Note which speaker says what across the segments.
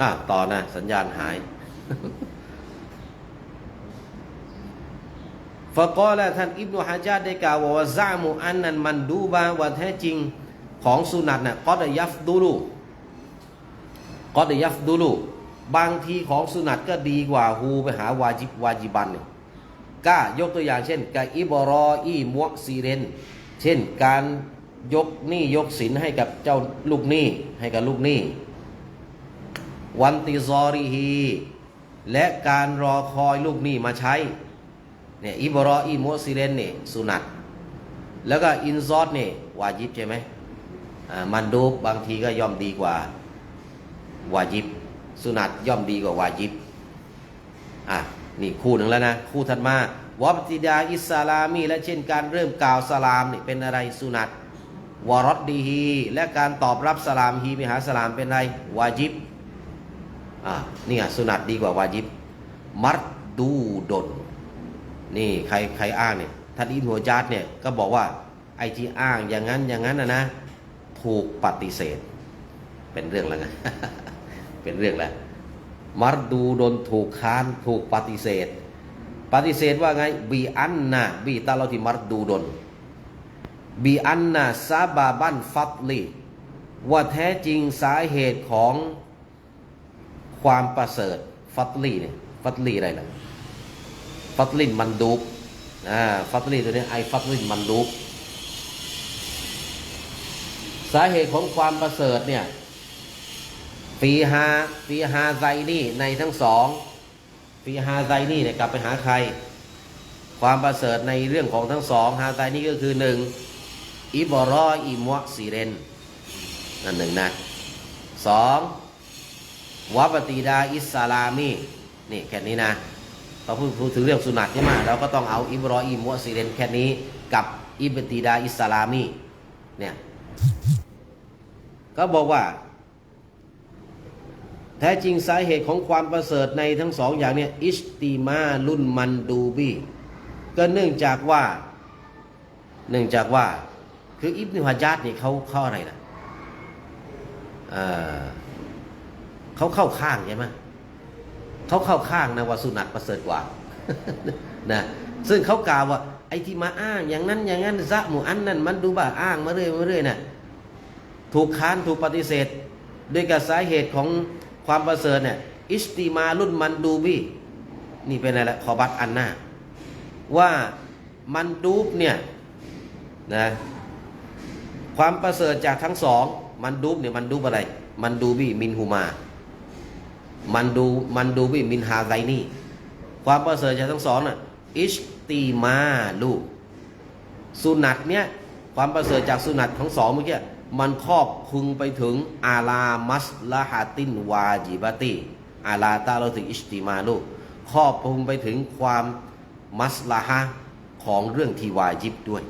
Speaker 1: อะต่อนะ สัญญาณหายฟะกอละท่านอิบนุฮะจาดได้กล่าวว่าซามุอันนันมันดูบาว่าแท้จริงของสุนัตน่ะกอดยัฟดูลูกอดยัฟดูลูบางทีของสุนัตก็ดีกว่าฮูไปหาวาจิบวาจิบันเนี่ยกล้ายกตัวอย่างเช่นกาอิบรออีมวซีเรน เช่นการยกหนี้ยกสินให้กับเจ้าลูกหนี้ให้กับลูกหนี้ วันติซอริฮีและการรอคอยลูกหนี้มาใช้เนี่ยอิบรออีมุซิเรนเนี่ยสุนัตแล้วก็อินซอดเนี่ยวาจิบใช่ไหมอ่ามันดูบางทีก็ย่อมดีกว่าวาจิบ สุนัตย่อมดีกว่าวาจิบอะนี่คู่หนึ่งแล้วนะ คู่ถัดมาวับติดาอิสลามี และเช่นการเริ่มกล่าวสลามนี่เป็นอะไรสุนัตวารดดีฮีและการตอบรับสลามฮีมิหาสลามเป็นอะไรวาจิบ อ่านี่ไงสุนัตดีกว่าวาจิบ มัดดูดน นี่ใครใครอ้างเนี่ยท่านอินหัวจาดเนี่ยก็บอกว่าไอ้ที่อ้างอย่างนั้นอย่างนั้นนะนะถูกปฏิเสธ เป็นเรื่องแล้วไงเป็นเรื่องแล้วมัดดูดนถูกค้านถูกปฏิเสธ ปฏิเสธว่าไงบีอันนะบีตาเราที่มัดดูดนบีอันนะซาบาบันฟัตลีว่าแท้จริงสาเหตุของ ความประเสริฐฟัตลีเนี่ยฟัตลีอะไรล่ะฟัตลินมันดูบอ่าฟัตลีตัวนี้ไอฟัตลินมันดูบสาเหตุของความประเสริฐเนี่ยฟีฮาฟีฮาไซนี่ในทั้งสองฟีฮาไซนี่เนี่ยกลับไปหาใคร ความประเสริฐในเรื่องของทั้งสองฮาไซนี่ก็คือหนึ่งอิบรออิมวะซีเรนนั่นหนึ่งนะสอง วะปฏิดาอิสลามีนี่แค่นี้นะเราพูดพูดถึงเรื่องสุนัตใช่ไหมเราก็ต้องเอาอิบรออิมมุซีเรนแค่นี้กับอิบติดาอิสลามีเนี่ยก็บอกว่า แท้จริงสาเหตุของความประเสริฐในทั้งสองอย่างเนี่ยอิสติมาลุนมันดูบีก็เนื่องจากว่า เนื่องจากว่า คืออิบนุฮะญาดนี่เขาเข้าอะไรนะอ่า เขาเข้าข้างใช่ไหมเขาเข้าข้างนะว่าสุนัตประเสริฐกว่านะซึ่งเขากล่าวว่า ไอ้ที่มาอ้างอย่างนั้นอย่างนั้นซะหมูอันนั้นมันดูบ้าอ้างมาเรื่อยมาเรื่อยน่ะถูกค้านถูกปฏิเสธด้วยกับสาเหตุของความประเสริฐเนี่ยอิสติมารุ่นมันดูบีนี่เป็นอะไรละขอบัตรอันหน้า ว่ามันดูบเนี่ยนะความประเสริฐจากทั้งสอง มันดูบเนี่ยมันดูบอะไร มันดูบีมินฮูมา มันดูมันดูบิมินฮาไซนี่ ความประเสริฐจากทั้งสองน่ะอิชตีมาลูสุนัตเนี่ยความประเสริฐจากสุนัตทั้งสองเมื่อกี้มันครอบคลุงไปถึงอาลามัสลาฮาตินวาจิบาติอาลาตาเราถึงอิชติมาลูครอบคลุงไปถึงความมัสลาฮะของเรื่องที่วาจิบด้วย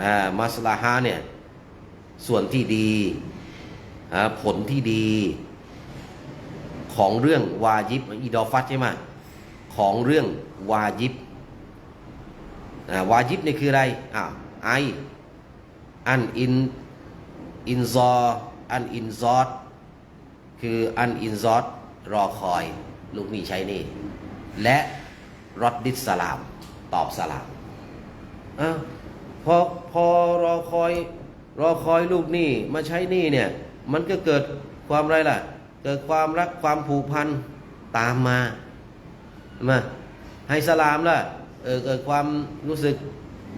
Speaker 1: อ่ามัสลาฮะเนี่ยส่วนที่ดีผลที่ดี ของเรื่องวาญิบอีดอฟัตใช่ไหมของเรื่องวาญิบวาญิบนี่คืออะไรอ่าวไออันอินอินซออันอินซอดคืออันอินซอดรอคอย ลูกนี่ใช้นี่ และรอดดิสสลาม ตอบสลามอ้าวพอพอรอคอยรอคอยลูกนี้มาใช้นี้เนี่ย มันก็เกิดความอะไรล่ะ เกิดความรักความผูกพันตามมามาให้สลามล่ะเออเกิดความรู้สึก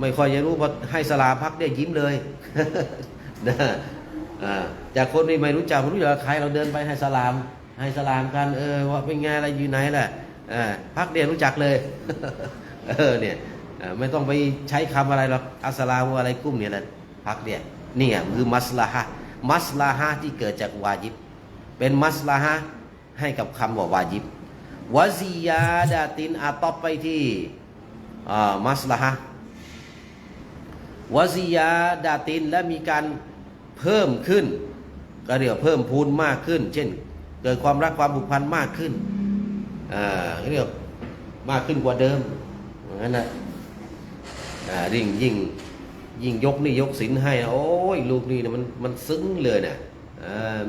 Speaker 1: ไม่ค่อยจะรู้พอให้สลามพักได้ยิ้มเลยนะอ่าจากคนที่ไม่รู้จักไม่รู้จักใครเราเดินไปให้สลาม ให้สลามกัน เออว่าเป็นไงอะไรอยู่ไหนล่ะอ่าพักเดียวรู้จักเลยเออเนี่ยอ่าไม่ต้องไปใช้คำอะไรหรอกอัสลามอะไรกุ้มเนี่ยแหละพักเดียวนี่อะคือมัสลาฮะมัสลาฮะที่เกิดจากวาญิบ เป็นมัสลาฮะให้กับคำว่าวาญิบวะซียาดาตินอาต่อไปที่มัสลาฮะวะซียาดาตินและมีการเพิ่มขึ้น ก็เรียกเพิ่มพูนมากขึ้น เช่น เกิดความรักความผูกพันมากขึ้นอ่าเรียกมากขึ้นกว่าเดิมอย่างนั้นนะอ่ายิ่งยิ่งยิ่งยกนี่ยกสินให้นะโอ้ยลูกนี่นะมันมันซึ้งเลยเนะเออ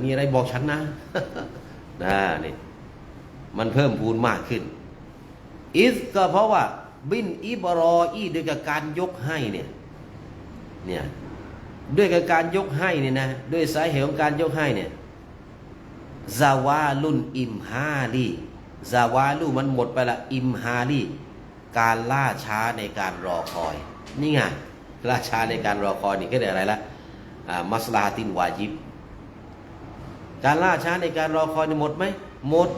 Speaker 1: มีอะไรบอกฉันนะนะนี่มันเพิ่มพูนมากขึ้น อิสก็เพราะว่า บินอิบรออีด้วยกับการยกให้เนี่ยเนี่ยด้วยกับการยกให้เนี่ยนะด้วยสาเหตุของการยกให้เนี่ยซาวาลุนอิมฮาลีซาวาลุมันหมดไปละอิมฮาลีการล่าช้าในการรอคอย นี่ไงล่าช้าในการรอคอยนี่ก็ได้อะไรละอ่ามัสลาตินวาจิบ การล่าช้าในการรอคอยนี่หมดไหมหมด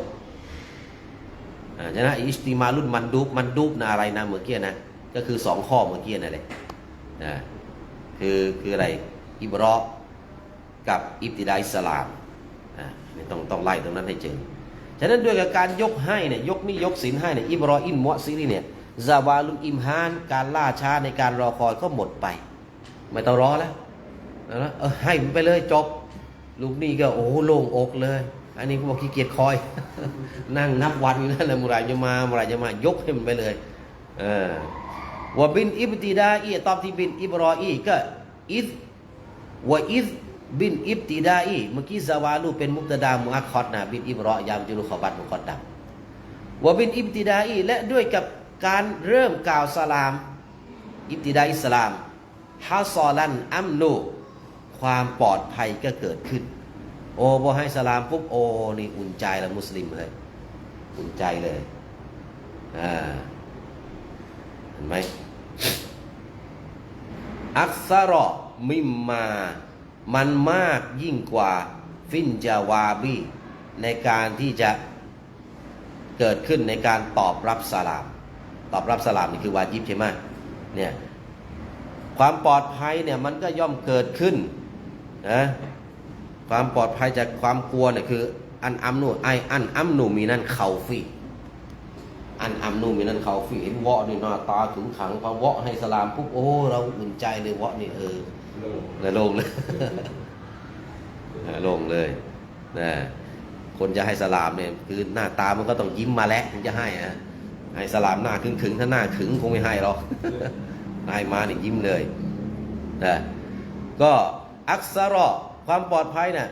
Speaker 1: อ่าฉะนั้นอิสติมารุ่นมันดูบมันดูบนะอะไรนะเมื่อกี้นะก็คือสองข้อเมื่อกี้นั่นแหละคือคืออะไรอิบรอกับอิบติดาอิสลามอ่านี่ต้องต้องไล่ตรงนั้นให้เจอฉะนั้นด้วยกับการยกให้เนี่ยยกนี่ยกสินให้เนี่ยอิบรออิมมะซีรีเนี่ยซาวาลุอิมฮานการล่าช้าในการรอคอยก็หมดไป ไม่ต้องรอแล้วนะเออให้มันไปเลยจบ ลูกนี่ก็โอ้โล่งอกเลย อันนี้ก็บอกขี้เกียจคอย นั่งนับวันอยู่นั่นแหละมื่อไรจะมามื่อไรจะมายกให้มันไปเลยเออว่าบินอิบติดาอีตอบที่บินอิบรออีก็อิดว่าอิดบินอิบติดาอีเมื่อกี้ซาวาลูเป็นมุตะดามุอัคคอดนะบินอิบรอยามจุลุขอบัตมุคอดดัมว่าบินอิบติดาอีและด้วยกับการเริ่มกล่าวสลาม อิบติดาอิสลามฮาซอลันอัมนู ความปลอดภัยก็เกิดขึ้น โอ้พอให้สลามปุ๊บโอ้นี่อุ่นใจแล้วมุสลิมเลย อุ่นใจเลยอ่าเห็นไหมอักษรมิมมา มันมากยิ่งกว่าฟินจาวาบีในการที่จะเกิดขึ้นในการตอบรับสลาม ตอบรับสลามนี่คือวาจิบใช่ไหมเนี่ยความปลอดภัยเนี่ยมันก็ย่อมเกิดขึ้น นะความปลอดภัยจากความกลัวเนี่ยคือ อันอัมนูไออันอัมนูมีนั่นเขาฟีอันอัมนูมีนั่นเขาฟีเห็นเวาะนี่หน้าตาขึงขังพอเวาะให้สลามปุ๊บโอ้เราอุ่นใจเลยเวาะนี่เออเลยลงเลยลงเลยนะคนจะให้สลามเนี่ยคือหน้าตามันก็ต้องยิ้มมาแล้วถึงจะให้อะให้สลามหน้าขึงขึงๆถ้าหน้าขึงคงไม่ให้หรอกนายมาเนี่ยยิ้มเลยนะก็ อักษรอความปลอดภัยเนี่ย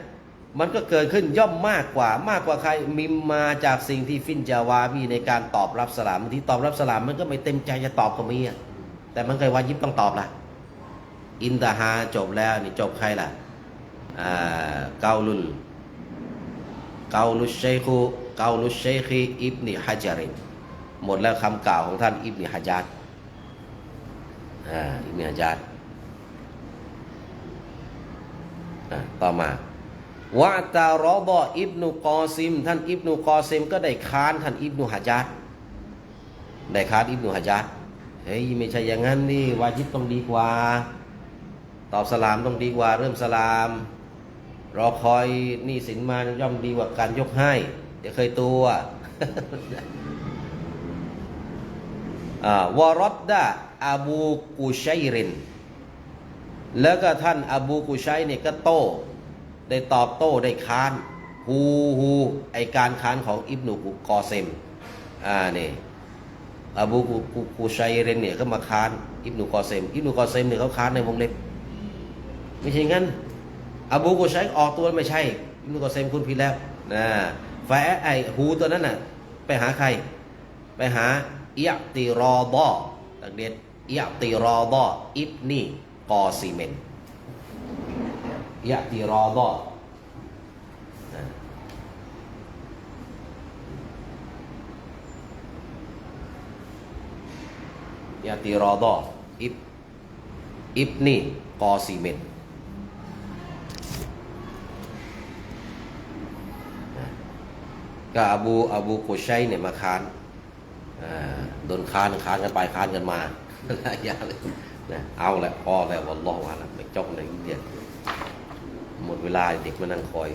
Speaker 1: มันก็เกิดขึ้นย่อมมากกว่ามากกว่าใครมิมมาจากสิ่งที่ฟินจาวาบีในการตอบรับสลามบางทีตอบรับสลามมันก็ไม่เต็มใจจะตอบก็มีอะแต่มันเคยวายิบต้องตอบล่ะอินตาฮาจบแล้วนี่จบใครล่ะอ่าเกาลุลเกาลุชเชคูเกาลุชเชคีอิบนิฮะจารินหมดแล้วคำกล่าวของท่านอิบนิฮะจัดอ่าอิบนิฮะจัด ต่อมาวะตารอบออิบนุกอซิม ท่านอิบนุกอซิม ก็ได้ค้านท่านอิบนุฮะจัดได้ค้านอิบนุฮะจัดเฮ้ยไม่ใช่อย่างนั้นนี่วาจิบต้องดีกว่า ตอบสลามต้องดีกว่า เริ่มสลามรอคอยนี่สินมาย่อมดีกว่าการยกให้อย่าเคยตัวอ่าวารอดดาอาบูกุชัยริน แล้วก็ท่านอบูกุชัยเนี่ยก็โต ได้ตอบโต้ได้ค้านฮูฮูไอการค้านของอิบนุกุกอเซมอ่านี่อบูกุกุกุชัยเรนเนี่ยก็มาค้านอิบนุกอเซมอิบนุกอเซมเนี่ยเขาค้านในวงเล็บไม่ใช่งั้นอบูกุชัยออกตัวไม่ใช่อิบนุกอเซมคุณผิดแล้วนะแฟไอฮูตัวนั้นน่ะไปหาใคร ไปหาอิยติรอดอตักเด็ดอิยติรอดออิบนีกอซีเมน อิยติรอดอนะติรอดออิบอิบนีกอซีเมนนก็อบูอบูกุชัยเนี่ยมาค้านอ่าโดนค้านค้านกันไปค้านกันมาหลายอย่างเลยนะเอาแหละพอแล้ววัลลอฮฺอาลัมไม่จ้องในอินเดียว หมดเวลาเด็กมานั่งคอย